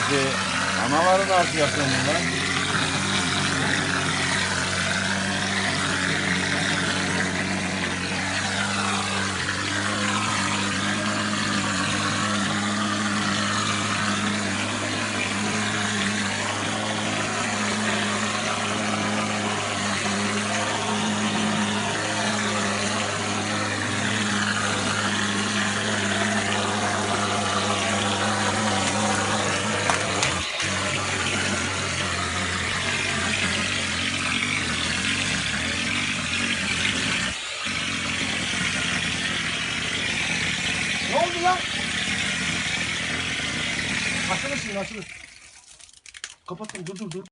Hadi. Anaları da atacaksın bunlar. Ne oldu lan? Açılır şimdi açılır. Kapattım dur dur dur.